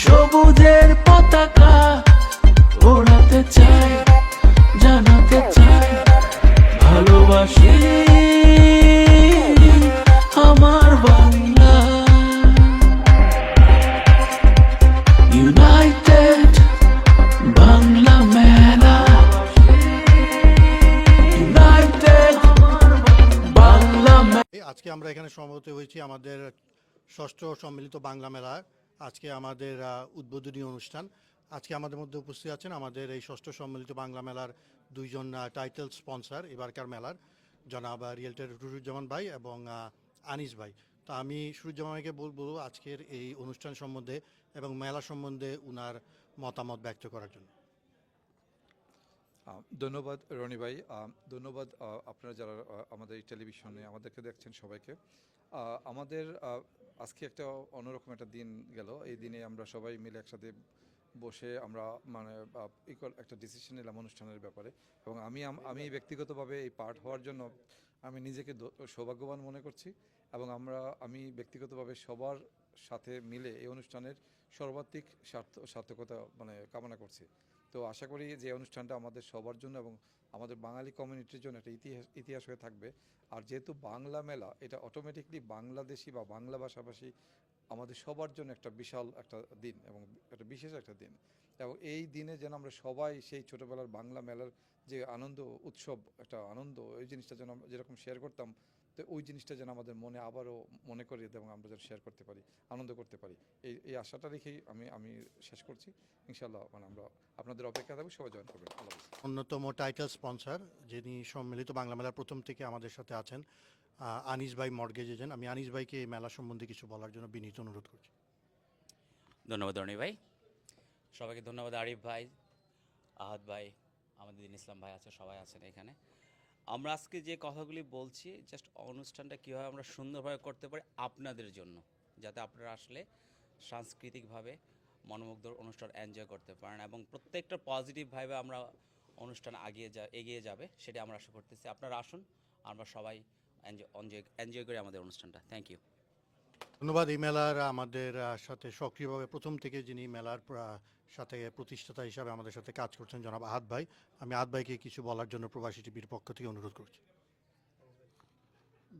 সবুজের পতাকা ওড়াতে চাই, জানাতে চাই, ভালোবাসি আমার বাংলা। ইউনাইটেড বাংলা মেলা। বাংলা আজকে আমরা এখানে সমবেত হয়েছি আমাদের ষষ্ঠ সম্মিলিত বাংলা মেলা আজকে আমাদের উদ্বোধনী অনুষ্ঠান। আজকে আমাদের মধ্যে উপস্থিত আছেন আমাদের এই ষষ্ঠ সম্মিলিত বাংলা মেলার দুইজন টাইটেল স্পন্সর এবারকার মেলার। জনাব রিয়েলটার রুরুজ্জামান ভাই এবং আনিস ভাই। তো আমি সুরুজ্জামান ভাইকে বলব আজকের এই অনুষ্ঠান সম্বন্ধে এবং মেলা সম্বন্ধে উনার মতামত ব্যক্ত করার জন্য। ধন্যবাদ রনি ভাই। ধন্যবাদ আপনারা যারা আমাদের এই টেলিভিশনে আমাদেরকে দেখছেন সবাইকে। আমাদের আজকে একটা অন্যরকম একটা দিন গেল। এই দিনে আমরা সবাই মিলে একসাথে বসে আমরা মানে ইকুয়াল একটা ডিসিশন নিলাম অনুষ্ঠানের ব্যাপারে। এবং আমি আমি ব্যক্তিগতভাবে এই পার্ট হওয়ার জন্য আমি নিজেকে সৌভাগ্যবান মনে করছি। এবং আমরা আমি ব্যক্তিগতভাবে সবার সাথে মিলে এই অনুষ্ঠানের সর্বাধিক সার্থ সার্থকতা মানে কামনা করছি। তো আশা করি যে অনুষ্ঠানটা আমাদের সবার জন্য এবং আমাদের বাঙালি কমিউনিটির জন্য একটা ইতিহাস ইতিহাস হয়ে থাকবে। আর যেহেতু বাংলা মেলা, এটা অটোমেটিকলি বাংলাদেশি বা বাংলা ভাষাভাষী আমাদের সবার জন্য একটা বিশাল একটা দিন এবং একটা বিশেষ একটা দিন। এবং এই দিনে যেন আমরা সবাই সেই ছোটোবেলার বাংলা মেলার যে আনন্দ, উৎসব, একটা আনন্দ, এই জিনিসটা যেন যেরকম শেয়ার করতাম তো ওই জিনিসটা যেন আমাদের মনে আবারও মনে করিয়ে দেয় এবং আমরা যেন শেয়ার করতে পারি আনন্দ করতে পারি। এই এই আশাটা রেখেই আমি আমি শেষ করছি। ইনশাল্লাহ মানে আমরা আপনাদের অপেক্ষা থাকব সবাই জয়েন করবেন। আল্লাহ হাফেজ। অন্যতম টাইটেল স্পন্সর যিনি সম্মিলিত বাংলা মেলার প্রথম থেকে আমাদের সাথে আছেন আনিস ভাই মর্গেজ এজেন্ট আমি আনিস ভাইকে এই মেলা সম্বন্ধে কিছু বলার জন্য বিনীত অনুরোধ করছি। ধন্যবাদ রনি ভাই। সবাইকে ধন্যবাদ আরিফ ভাই আহাদ ভাই আমাদের দিন ইসলাম ভাই আছে সবাই আছেন এখানে। আমরা আজকে যে কথাগুলি বলছি জাস্ট অনুষ্ঠানটা কীভাবে আমরা সুন্দরভাবে করতে পারি আপনাদের জন্য, যাতে আপনারা আসলে সাংস্কৃতিকভাবে মনোমুগ্ধর অনুষ্ঠান এনজয় করতে পারেন এবং প্রত্যেকটা পজিটিভভাবে আমরা অনুষ্ঠান আগিয়ে যা, এগিয়ে যাবে সেটা আমরা আশা করতেছি। আপনারা আসুন, আমরা সবাই এনজয় এনজয় করি আমাদের অনুষ্ঠানটা। থ্যাংক ইউ ধন্যবাদ এই মেলার আমাদের সাথে সক্রিয়ভাবে প্রথম থেকে যিনি মেলার সাথে প্রতিষ্ঠাতা হিসাবে আমাদের সাথে কাজ করছেন জনাব আহাদ ভাই। আমি আহাদ ভাইকে কিছু বলার জন্য প্রবাসী টিভির পক্ষ থেকে অনুরোধ করছি।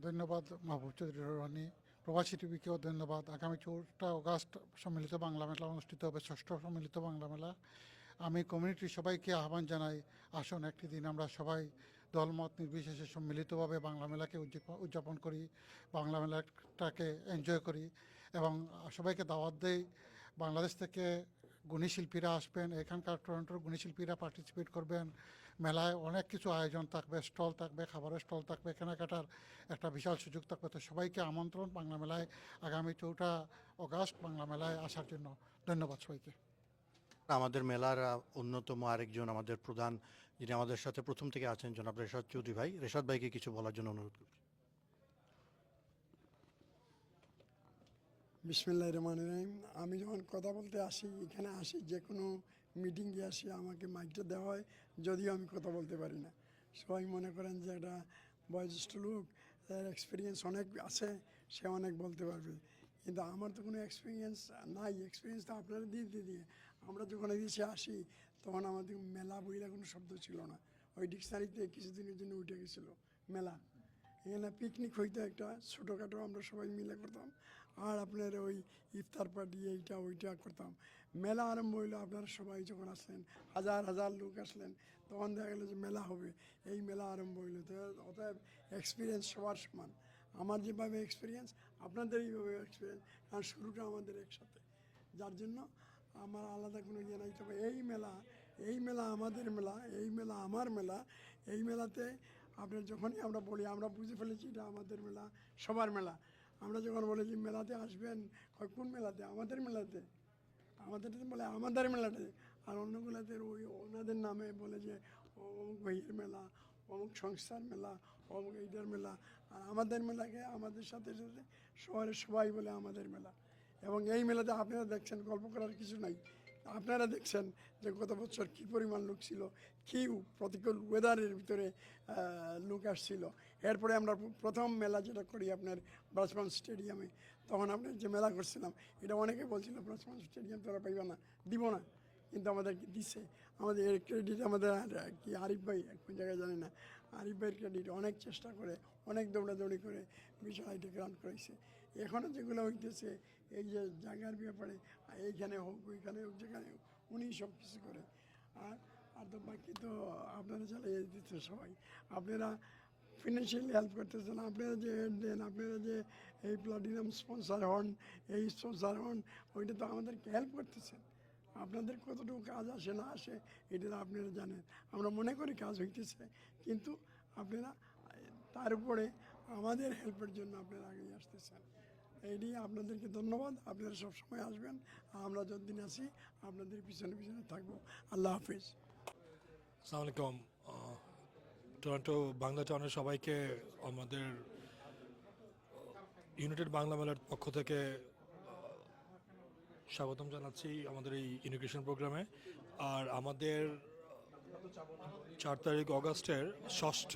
ধন্যবাদ মাহবুব চৌধুরী রনি প্রবাসী টিভিকেও ধন্যবাদ। আগামী চৌঠা অগাস্ট সম্মিলিত বাংলা মেলা অনুষ্ঠিত হবে, ষষ্ঠ সম্মিলিত বাংলা মেলা। আমি কমিউনিটির সবাইকে আহ্বান জানাই আসুন একটি দিন আমরা সবাই দলমত নির্বিশেষে সম্মিলিতভাবে বাংলা মেলাকে উদযাপ- উদযাপন করি, বাংলা মেলাটাকে এনজয় করি এবং সবাইকে দাওয়াত দেই। বাংলাদেশ থেকে গুণী শিল্পীরা আসবেন, এখানকার টরন্টোর গুণী শিল্পীরা পার্টিসিপেট করবেন। মেলায় অনেক কিছু আয়োজন থাকবে, স্টল থাকবে, খাবারের স্টল থাকবে, কেনাকাটার একটা বিশাল সুযোগ থাকবে। তো সবাইকে আমন্ত্রণ বাংলা মেলায় আগামী চৌঠা অগাস্ট বাংলা মেলায় আসার জন্য। ধন্যবাদ সবাইকে। আমাদের মেলার অন্যতম আরেকজন আমাদের প্রধান যিনি আমাদের সাথে প্রথম থেকে আছেন, জনাব রেশাদ চৌধুরী ভাই। রেশাদ ভাইকে কিছু বলার জন্য অনুরোধ করছি। বিসমিল্লাহ রহমান রহিম। আমি যখন কথা বলতে আসি, এখানে আসি, যে কোনো মিটিংয়ে আসি, আমাকে মাইকটা দেওয়া হয়, যদিও আমি কথা বলতে পারি না। সবাই মনে করেন যে একটা বয়োজ্যেষ্ঠ লোক, তার এক্সপিরিয়েন্স অনেক আছে, সে অনেক বলতে পারবে। কিন্তু আমার তো কোনো এক্সপিরিয়েন্স নাই। এক্সপিরিয়েন্স তো আপনারা দিয়ে দিয়ে দিয়ে। আমরা যখন এদেশে আসি তখন আমাদের মেলা বইলা কোনো শব্দ ছিল না। ওই ডিকশনারিতে কিছুদিনের জন্য উঠে গেছিল মেলা। এখানে পিকনিক হইতো একটা, ছোটোখাটো আমরা সবাই মিলে করতাম। আর আপনার ওই ইফতার পার্টি এইটা ওইটা করতাম। মেলা আরম্ভ হইল, আপনারা সবাই যখন আসলেন, হাজার হাজার লোক আসলেন, তখন দেখা গেলো যে মেলা হবে। এই মেলা আরম্ভ হইল। তো অতএব এক্সপিরিয়েন্স সবার সমান। আমার যেভাবে এক্সপিরিয়েন্স আপনাদের এইভাবে এক্সপিরিয়েন্স কারণ শুরুটা আমাদের একসাথে। যার জন্য আমার আলাদা কোনো ইয়ে নাই। তবে এই মেলা এই মেলা আমাদের মেলা, এই মেলা আমার মেলা। এই মেলাতে আপনার যখনই আমরা বলি, আমরা বুঝে ফেলেছি এটা আমাদের মেলা, সবার মেলা। আমরা যখন বলি যে মেলাতে আসবেন কোন মেলাতে? আমাদের মেলাতে। আমাদের বলে আমাদের মেলাতে। আর অন্যগুলাতে ওই ওনাদের নামে বলে যে অমুক ভাইয়ের মেলা, অমুক সংস্থার মেলা, অমুক এইটার মেলা। আর আমাদের মেলাকে আমাদের সাথে সাথে শহরের সবাই বলে আমাদের মেলা। এবং এই মেলাতে আপনারা দেখছেন, গল্প করার কিছু নাই। আপনারা দেখছেন যে গত বছর কী পরিমাণ লোক ছিল, কী প্রতিকূল ওয়েদারের ভিতরে লোক আসছিল। এরপরে আমরা প্রথম মেলা যেটা করি আপনার ব্রাসমান স্টেডিয়ামে তখন আপনার যে মেলা করছিলাম, এটা অনেকে বলছিল ব্রাসমান স্টেডিয়াম তোরা পাইবা না। দিব না, কিন্তু আমাদেরকে দিছে। আমাদের ক্রেডিট আমাদের কি আরিফ ভাই কোন জায়গায় জানি না, আরিফ ভাইয়ের ক্রেডিট অনেক চেষ্টা করে, অনেক দৌড়াদৌড়ি করে বিষয়টা গ্রাউন্ড করেছে এখনও যেগুলো হইতেছে, এই যে জায়গার ব্যাপারে এইখানে হোক, ওইখানে হোক, যেখানে হোক, উনি সব কিছু করে। আর আর তো বাকি তো আপনারা চালিয়ে দিচ্ছে সবাই। আপনারা ফিনান্সিয়ালি হেল্প করতেছেন, আপনারা যে হেড দেন, আপনারা যে এই প্লাটিনাম স্পন্সার হন, এই স্পন্সার হন, ওইটা তো আমাদেরকে হেল্প করতেছেন। আপনাদের কতটুকু কাজ আসে, না আসে, এটা আপনারা জানেন। আমরা মনে করি কাজ হইতেছে, কিন্তু আপনারা, তার উপরে আমাদের হেল্পের জন্য আপনারা আগে আসতেছেন। নিয়ে আপনাদেরকে ধন্যবাদ। আপনারা সবসময় আসবেন, আমরা যতদিন আসি আপনাদের পিছনে পিছনে থাকব। আল্লাহ হাফিজ। আসসালামু আলাইকুম। টরন্টো বাংলা টাউনের সবাইকে আমাদের ইউনাইটেড বাংলা মেলার পক্ষ থেকে স্বাগতম জানাচ্ছি আমাদের এই ইনোগ্রেশন প্রোগ্রামে। আর আমাদের চার তারিখ অগস্টের ষষ্ঠ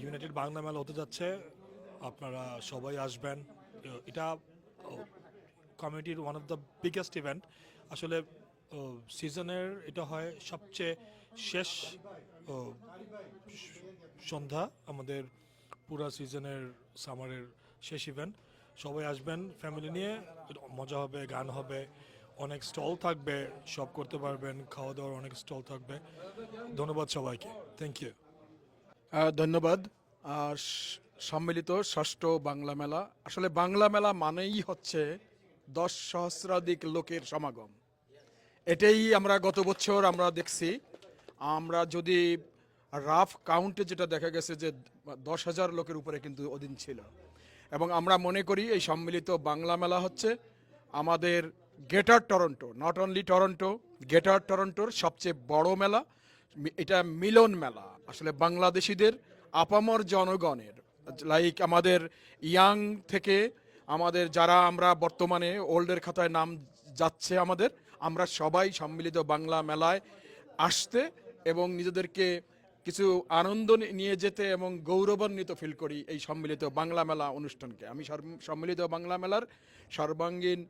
ইউনাইটেড বাংলা মেলা হতে যাচ্ছে। আপনারা সবাই আসবেন। এটা কমিউনিটির one of the biggest event আসলে সিজনের এটা হয় সবচেয়ে শেষ সন্ধ্যা, আমাদের পুরা সিজনের সামারের শেষ ইভেন্ট সবাই আসবেন ফ্যামিলি নিয়ে, মজা হবে, গান হবে, অনেক স্টল থাকবে সব করতে পারবেন খাওয়া দাওয়ার অনেক স্টল থাকবে। ধন্যবাদ সবাইকে। থ্যাংক ইউ ধন্যবাদ। আর সম্মিলিত ষষ্ঠ বাংলা মেলা। আসলে বাংলা মেলা মানেই হচ্ছে দশ সহস্রাধিক লোকের সমাগম। এটাই আমরা গত বছর আমরা দেখছি। আমরা যদি রাফ কাউন্টে যেটা দেখা গেছে যে দশ হাজার লোকের উপরে কিন্তু ওদিন ছিল। এবং আমরা মনে করি এই সম্মিলিত বাংলা মেলা হচ্ছে আমাদের greater Toronto not only Toronto, greater টরন্টোর সবচেয়ে বড় মেলা, এটা মিলন মেলা। আসলে বাংলাদেশিদের আপামর জনগণের লাইক আমাদের ইয়াং থেকে আমাদের যারা আমরা বর্তমানে ওল্ডের খাতায় নাম যাচ্ছে আমাদের, আমরা সবাই সম্মিলিত বাংলা মেলায় আসতে এবং নিজেদেরকে কিছু আনন্দ নিয়ে যেতে এবং গৌরবান্বিত ফিল করি এই সম্মিলিত বাংলা মেলা অনুষ্ঠানকে। আমি সম্মিলিত বাংলা মেলার সর্বাঙ্গীন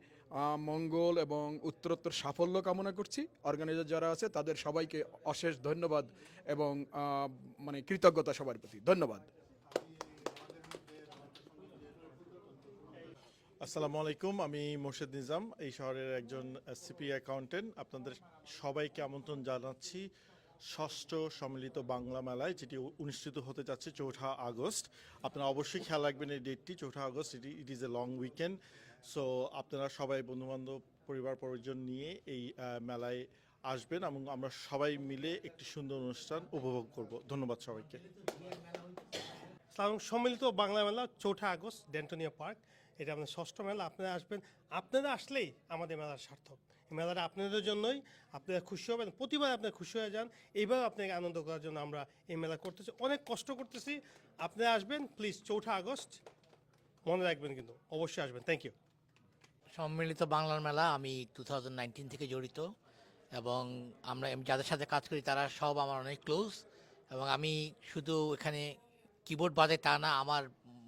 মঙ্গল এবং উত্তরোত্তর সাফল্য কামনা করছি। অর্গানাইজার যারা আছে তাদের সবাইকে অশেষ ধন্যবাদ এবং মানে কৃতজ্ঞতা সবার প্রতি। ধন্যবাদ। আসসালামু আলাইকুম, আমি মোর্শেদ নিজাম, এই শহরের একজন সিপি অ্যাকাউন্টেন্ট। আপনাদের সবাইকে আমন্ত্রণ জানাচ্ছি ষষ্ঠ সম্মিলিত বাংলা মেলায়, যেটি অনুষ্ঠিত হতে যাচ্ছে চৌঠা আগস্ট। আপনারা অবশ্যই খেয়াল রাখবেন এই ডেটটি, চৌঠা আগস্ট এটি it is a long weekend so আপনারা সবাই বন্ধুবান্ধব, পরিবার, পরিজন নিয়ে এই মেলায় আসবেন এবং আমরা সবাই মিলে একটি সুন্দর অনুষ্ঠান উপভোগ করব। ধন্যবাদ সবাইকে। সম্মিলিত বাংলা মেলা, চৌঠা আগস্ট ডেন্টোনিয়া পার্ক এটা আমাদের ষষ্ঠ মেলা, আপনারা আসবেন। আপনারা আসলেই আমাদের মেলার সার্থক। এই মেলাটা আপনাদের জন্যই, আপনারা খুশি হবেন, প্রতিবার আপনারা খুশি হয়ে যান। এইভাবে আপনাকে আনন্দ করার জন্য আমরা এই মেলা করতেছি। অনেক কষ্ট করতেছি। আপনারা আসবেন প্লিজ চৌঠা আগস্ট। মনে রাখবেন কিন্তু, অবশ্যই আসবেন। থ্যাংক ইউ সম্মিলিত বাংলার মেলা আমি টু থেকে জড়িত এবং আমরা যাদের সাথে কাজ করি তারা সব আমার অনেক ক্লোজ এবং আমি শুধু এখানে কিবোর্ড বাজাই তা না, আমার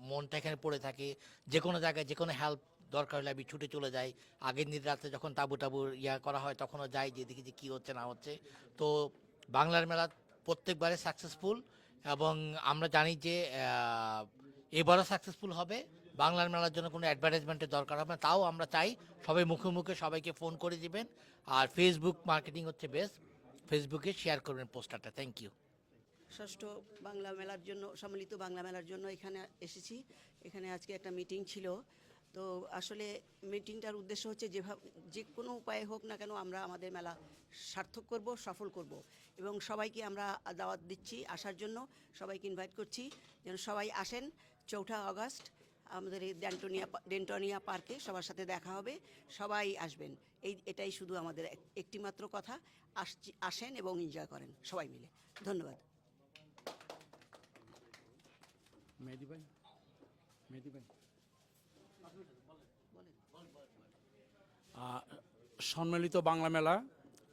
মনটা এখানে পড়ে থাকে যে কোনো জায়গায় যে কোনো হেল্প দরকার হলে আমি ছুটে চলে যাই। আগের দিন রাতে যখন তাবু টাবু ইয়া করা হয় তখনও যাই যে দেখি যে কী হচ্ছে না হচ্ছে। তো বাংলার মেলা প্রত্যেকবারে সাকসেসফুল এবং আমরা জানি যে এবারও সাকসেসফুল হবে। বাংলার মেলার জন্য কোনো অ্যাডভার্টাইজমেন্টের দরকার হবে না। তাও আমরা চাই সবাই মুখে মুখে সবাইকে ফোন করে দিবেন। আর ফেসবুক মার্কেটিং হচ্ছে বেস্ট ফেসবুকে শেয়ার করবেন পোস্টারটা থ্যাংক ইউ ষষ্ঠ বাংলা মেলার জন্য, সম্মিলিত বাংলা মেলার জন্য এখানে এসেছি। এখানে আজকে একটা মিটিং ছিল। তো আসলে মিটিংটার উদ্দেশ্য হচ্ছে যেভাবে, যে কোনো উপায়ে হোক না কেন আমরা আমাদের মেলা সার্থক করব, সফল করব। এবং সবাইকে আমরা দাওয়াত দিচ্ছি আসার জন্য, সবাইকে ইনভাইট করছি। যেন সবাই আসেন চৌঠা অগস্ট আমাদের এই ডেন্টোনিয়া ডেন্টোনিয়া পার্কে সবার সাথে দেখা হবে, সবাই আসবেন। এই, এটাই শুধু আমাদের এক- একটিমাত্র কথা। আসছি আসেন এবং এনজয় করেন সবাই মিলে। ধন্যবাদ। মেহেদি ভাই মেহেদি ভাই। সম্মিলিত বাংলা মেলা।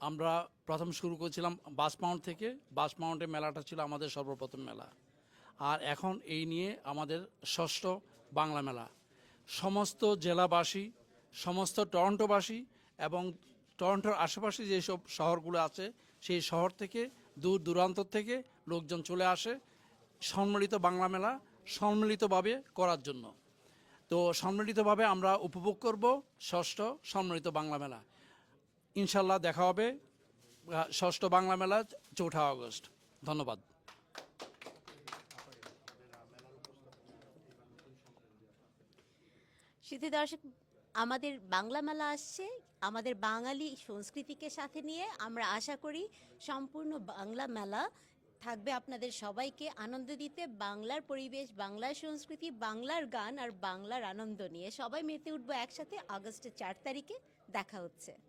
আমরা প্রথম শুরু করেছিলাম বাস মাউন্ট থেকে। বাস মাউন্টে মেলাটা ছিল আমাদের সর্বপ্রথম মেলা। আর এখন এই নিয়ে আমাদের ষষ্ঠ বাংলা মেলা। সমস্ত জেলাবাসী, সমস্ত টরন্টোবাসী এবং টরন্টোর আশেপাশে যেসব শহরগুলো আছে, সেই শহর থেকে দূর দূরান্ত থেকে লোকজন চলে আসে। সম্মিলিত বাংলা মেলা সম্মিলিতভাবে করার জন্য। তো সম্মিলিতভাবে আমরা উপভোগ করব ষষ্ঠ সম্মিলিত বাংলা মেলা। ইনশাল্লাহ দেখা হবে ষষ্ঠ বাংলা মেলা, চৌঠা আগস্ট। ধন্যবাদ। শুধু দর্শক, আমাদের বাংলা মেলা আসছে। আমাদের বাঙালি সংস্কৃতিকে সাথে নিয়ে আমরা আশা করি সম্পূর্ণ বাংলা মেলা থাকবে আপনাদের সবাইকে আনন্দ দিতে, বাংলার পরিবেশ, বাংলার সংস্কৃতি, বাংলার গান আর বাংলার আনন্দ নিয়ে। সবাই মেতে উঠবো একসাথে আগস্টের চার তারিখে। দেখা হচ্ছে।